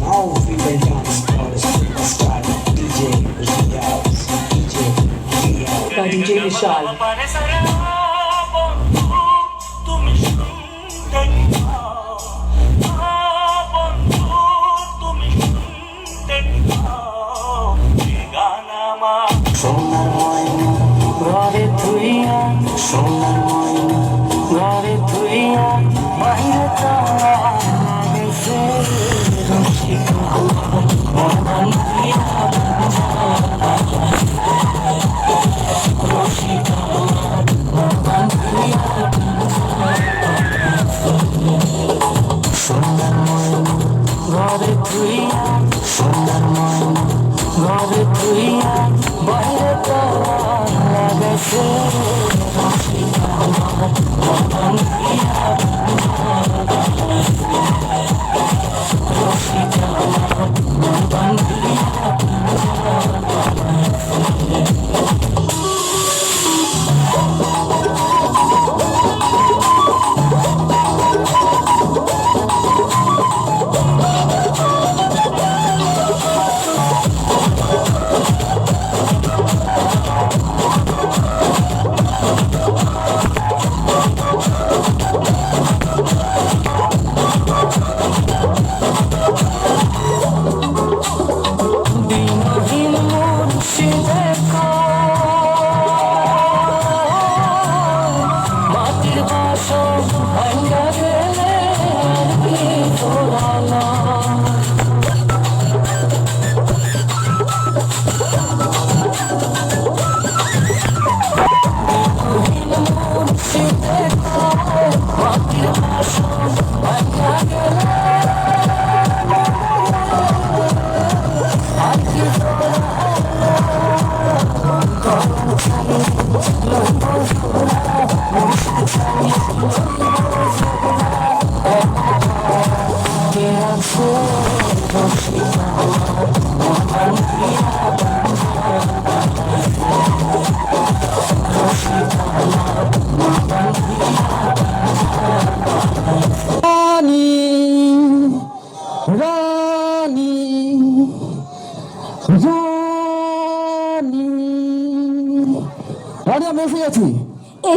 Now female dance artist superstar DJ Riaz. DJ Riaz. by DJ Vishal. পারে সারা বন্ধু তুমি শুনতে পাও আ, বন্ধু তুমি শুনতে Oh,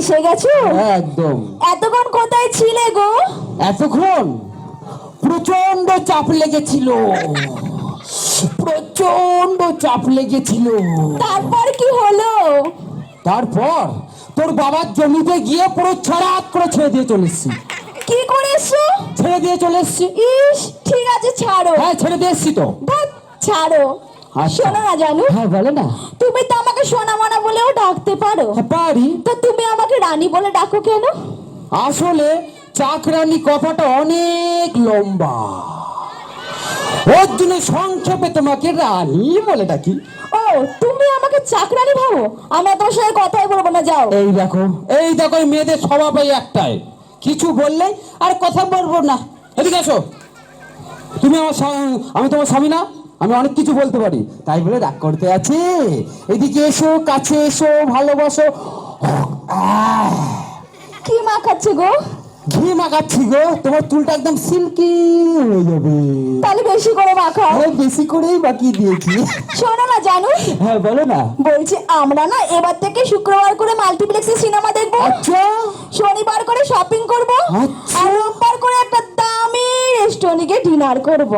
এসে গেছো? একদম। এতক্ষণ কোথায় ছিলে গো? এতক্ষণ প্রচণ্ড চাপ লেগেছিল। প্রচণ্ড চাপ লেগেছিল। তারপর কি হলো? তারপর তোর বাবার জমিতে গিয়ে পুরো ছড়াক করে ছেড়ে দিয়ে চলে এসছি। কি করেছ ছেড়ে দিয়ে চলে এসছি। ইস ঠিক আছে ছাড়ো। হ্যাঁ ছেড়ে দিয়ে এসছি তো। ছাড়ো। শোনো না জানু। হ্যাঁ বলে না। তুমি তো আমাকে সোনা মনা বলেও ডাকতে পারো। পারি। তো তুমি আমাকে রানী বলে ডাকো কেন? আসলে চাকরানি কথাটা অনেক লম্বা। ওর জন্য সংক্ষেপে তোমাকে রানী বলে ডাকি। ও তুমি আমাকে চাকরানি ভাবো? আমি আর তোমার সাথে কথাই বলব না যাও। এই দেখো এই দেখো মেয়েদের স্বভাব এই একটাই। কিছু বললে আর কথা বলব না। এদিকে আসো তুমি আমার আমি তোমার স্বামী না? আমি অনেক কিছু বলতে পারি। তাই বলে রাগ করতে আছে। এদিকে এসো কাছে এসো ভালোবাসো। কি মা খাচ্ছে গো? ঘি মাখাচ্ছি গো। তোমার চুলটা একদম সিল্কি হয়ে যাবে। তাহলে বেশি করে মাখাও আরে বেশি করেই বাকি দিয়েছি। শোনো না জানু। হ্যাঁ বলো না। বলছি আমরা না এবার থেকে শুক্রবার করে মাল্টিপ্লেক্সে সিনেমা দেখব। আচ্ছা। শনিবার করে শপিং করব। আচ্ছা। আর রোববার করে একটা দামি রেস্টুরেন্টে ডিনার করব।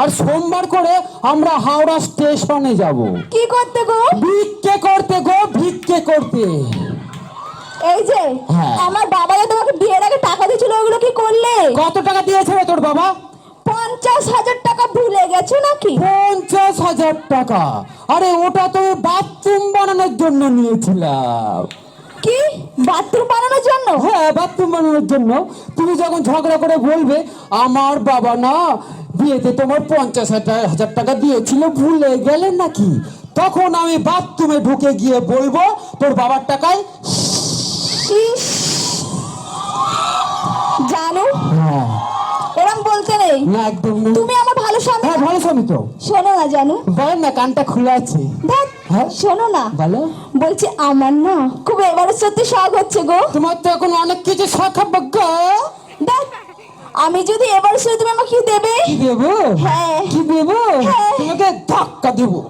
আর সোমবার করে আমরা হাওড়া স্টেশনে যাব। কি করতে গো? ভিক্ষে করতে গো ভিক্ষে করতে। এই যে হ্যাঁ। আমার বাবা যে তোমাকে বিয়ের আগে টাকা দিয়েছিল ওগুলো কি করলে? কত টাকা দিয়েছে তোর বাবা? পঞ্চাশ হাজার টাকা ভুলে গেছো নাকি? পঞ্চাশ হাজার টাকা। আরে ওটা তো বাথরুম বানানোর জন্য নিয়েছিলাম। কি? বাথরুম বানানোর জন্য? হ্যাঁ বাথরুম বানানোর জন্য তুমি যখন ঝগড়া করে বলবে আমার বাবা না বিয়েতে তোমার পঞ্চাশ হাজার টাকা দিয়েছিল ভুলে গেলেন নাকি? তখন আমি বাথরুমে ঢুকে গিয়ে বলব তোর বাবার টাকায় জানো? হ্যাঁ। এরম বলতে নেই। না একদম তুমি ভালো স্বামী। হ্যাঁ ভালো স্বামী তো। শোনো না জানো। বলেন না কানটা খুলে আছে। হ্যাঁ? শোনো না। বলো। বলছি আমার না খুব এবারে সত্যি শখ হচ্ছে গো। তোমার তো এখন অনেক কিছু শাখা বাগ্যা দেখ আমি যদি এবার শুধু তুমি আমাকে কি দেবে? কি দেবো? হ্যাঁ। কি দেবো? হ্যাঁ। তোমাকে ধাক্কা দেবো।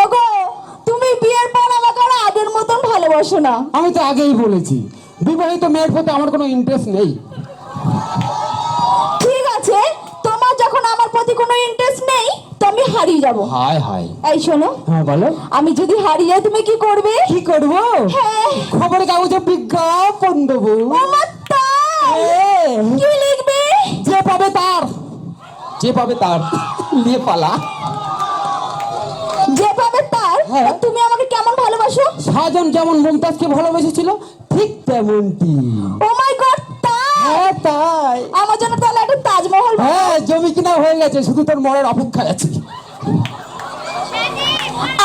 ওগো তুমি বিয়ের পর আমাকে আর আগের মতন ভালোবাসো না। আমি তো আগেই বলেছি বিবাহিত মেয়ের প্রতি আমার কোনো ইন্টারেস্ট নেই। প্রতি কোনো ইন্টারেস্ট নেই তো আমি হারিয়ে যাব। হায় হায়। এই শোনো হ্যাঁ বলো। আমি যদি হারিয়ে যাই তুমি কি করবে? কি করব? হ্যাঁ। খবরের কাগজে বিজ্ঞাপন দেবো। তাই? কি লিখবে? যে পাবে তার। যে পাবে তার। নিয়ে পালা। যে পাবে তার? হ্যাঁ। তুমি আমাকে কেমন ভালোবাসো? সাজন যেমন মমতাজকে ভালোবেসেছিল ঠিক তেমনটি। ও মাই গড তাই? হ্যাঁ তাই। আমার জন্য তাহলে একটা তাজমহল। হ্যাঁ কিনা হয়ে গেছে শুধু তোর মরার অপেক্ষায় আছে।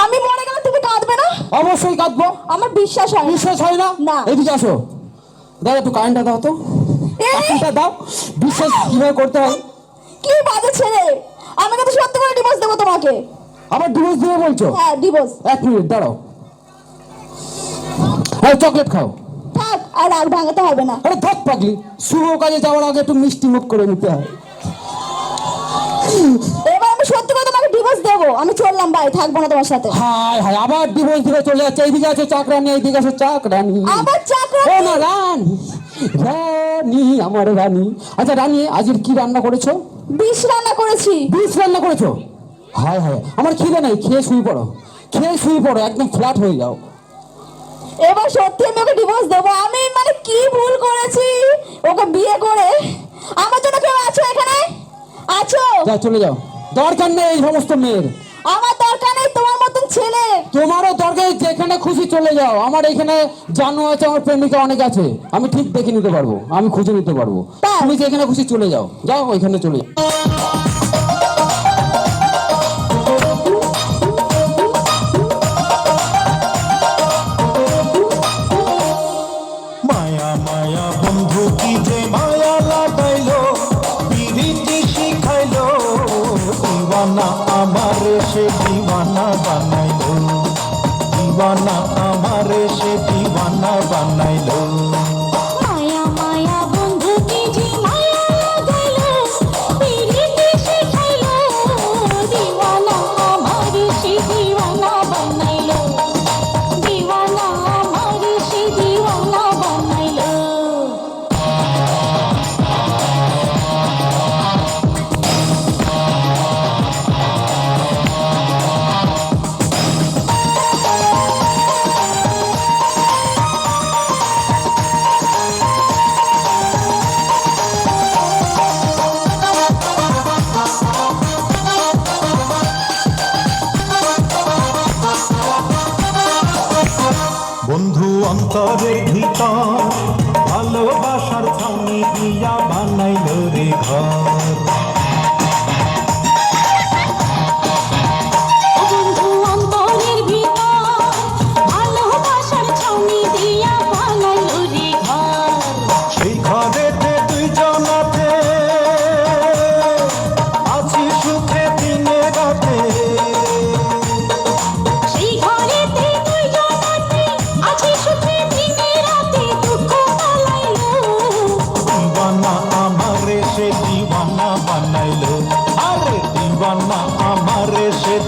আমি মরে গেলে তুমি কাঁদবে না? অবশ্যই কাঁদবো। আমার বিশ্বাস হয় বিশ্বাস হয় না? না। এদিকে আসো। দাদা একটু কারেন্টটা দাও তো! কারেন্টটা দাও। বিশ্বাস কীভাবে করতে হয়? কি বাজে ছেলে? আমি কিন্তু সত্যি করে ডিভোর্স দেবো তোমাকে। আবার ডিভোর্স দিবে বলছো? হ্যাঁ ডিভোর্স এক মিনিট দাঁড়াও। এই চকলেট খাও। থাক আর রাগ ভাঙাতে হবে না। আরে ধক পাগলি। শুভ কাজে যাওয়ার আগে একটু মিষ্টি মুখ করে নিতে হয়। এবার আমি সত্যি করে তোমাকে ডিভোর্স দেবো। আমি চললাম ভাই থাকব না তোমার সাথে। হায় হায় আবার ডিভোর্স দিবে চলে যাচ্ছে এইদিকে আছে চাকরানি এইদিকে আছে চাকরানি। আবার চাকরা ও না রানী রানী আমার রানী। আচ্ছা রানী আজের কি রান্না করেছ? বিষ রান্না করেছি। বিষ রান্না করেছ? হায় হায় আমার খিদে নাই খেয়ে শুয়ে পড়ো। খেয়ে শুয়ে পড়ো একদম ফ্ল্যাট হয়ে যাও। এবার সত্যি আমি ওকে ডিভোর্স দেবো। আমি মানে কি ভুল করেছি? ওকে বিয়ে করে? আমার জন্য কেউ আছো এখানে? আছো? যাও চলে যাও। দরকার নেই এই সমস্ত মেয়ের। আমার দরকার নেই তোমার মতন ছেলে। তোমারও দরকার যেখানে খুশি চলে যাও। আমার এখানে জানু আছে আমার প্রেমিকা অনেক আছে। আমি ঠিক দেখে নিতে পারব আমি খুঁজে নিতে পারব? তুমি যেখানে খুশি চলে যাও। যাও ওইখানে চলে যাও। বন্ধু অন্তরের ভিতর ভালোবাসার ছাউনি দিয়া বানাইল রে ঘর।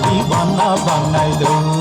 দিওয়ানা বানাইলো